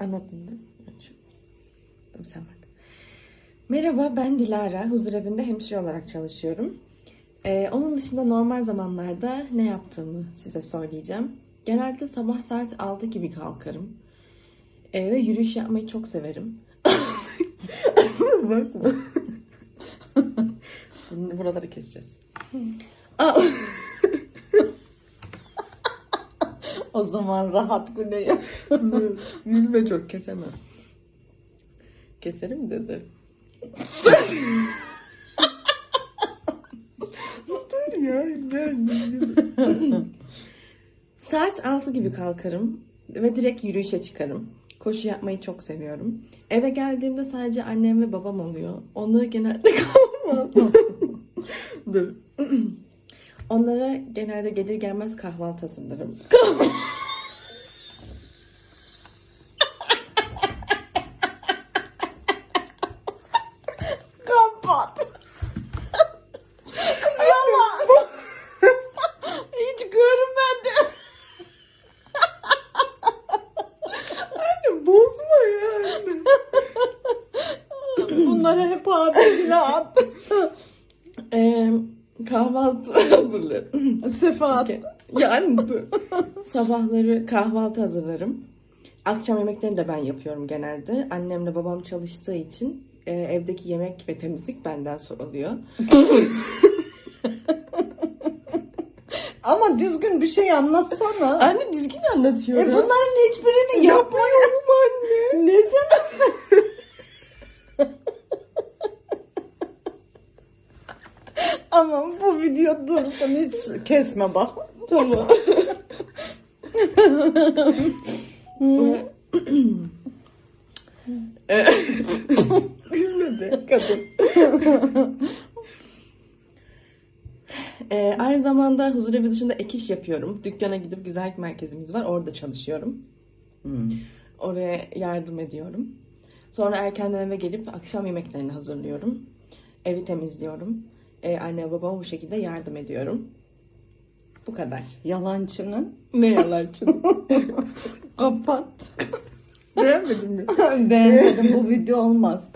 Anladın mı? Şu- Tamam sen bak. Merhaba ben Dilara. Huzur evinde hemşire olarak çalışıyorum. Ee, onun dışında normal zamanlarda ne yaptığımı size söyleyeceğim. Genelde sabah saat 6 gibi kalkarım. Ee, ve yürüyüş yapmayı çok severim. Bakma. Buraları keseceğiz. O zaman rahat güneye. Gülme çok kesemem. Keserim dedi. Dur ya gel. Saat 6 gibi kalkarım ve direkt yürüyüşe çıkarım. Koşu yapmayı çok seviyorum. Eve geldiğimde sadece annem ve babam oluyor. Onları genelde kahvaltı. Dur. Onlara genelde gelir gelmez kahvaltı hazırlarım. Kapat. Yalan. Hiç görmedim. Anne bozma ya. Bunları hep abisine at. Ee, kahvaltı hazırlarım. Sefahat. Okey. Yani. Sabahları kahvaltı hazırlarım. Akşam yemeklerini de ben yapıyorum genelde. Annemle babam çalıştığı için e, evdeki yemek ve temizlik benden soruluyor. Ama düzgün bir şey anlatsana. Anne düzgün E anlatıyorum. bunların hiçbirini yapmıyorum anne. Ne zaman? Ama bu video dursun hiç kesme bak. Tamam. Gülme be kadın. Ee, aynı zamanda huzurevi dışında ek iş yapıyorum. Dükkana gidip güzellik merkezimiz var. Orada çalışıyorum. Oraya yardım ediyorum. Sonra erkenden eve gelip akşam yemeklerini hazırlıyorum. Evi temizliyorum. Ee, anne babama bu şekilde yardım ediyorum. Bu kadar. Yalancının Ne yalancın? kapat. Beğenmedin mi? Beğenmedim bu video olmaz.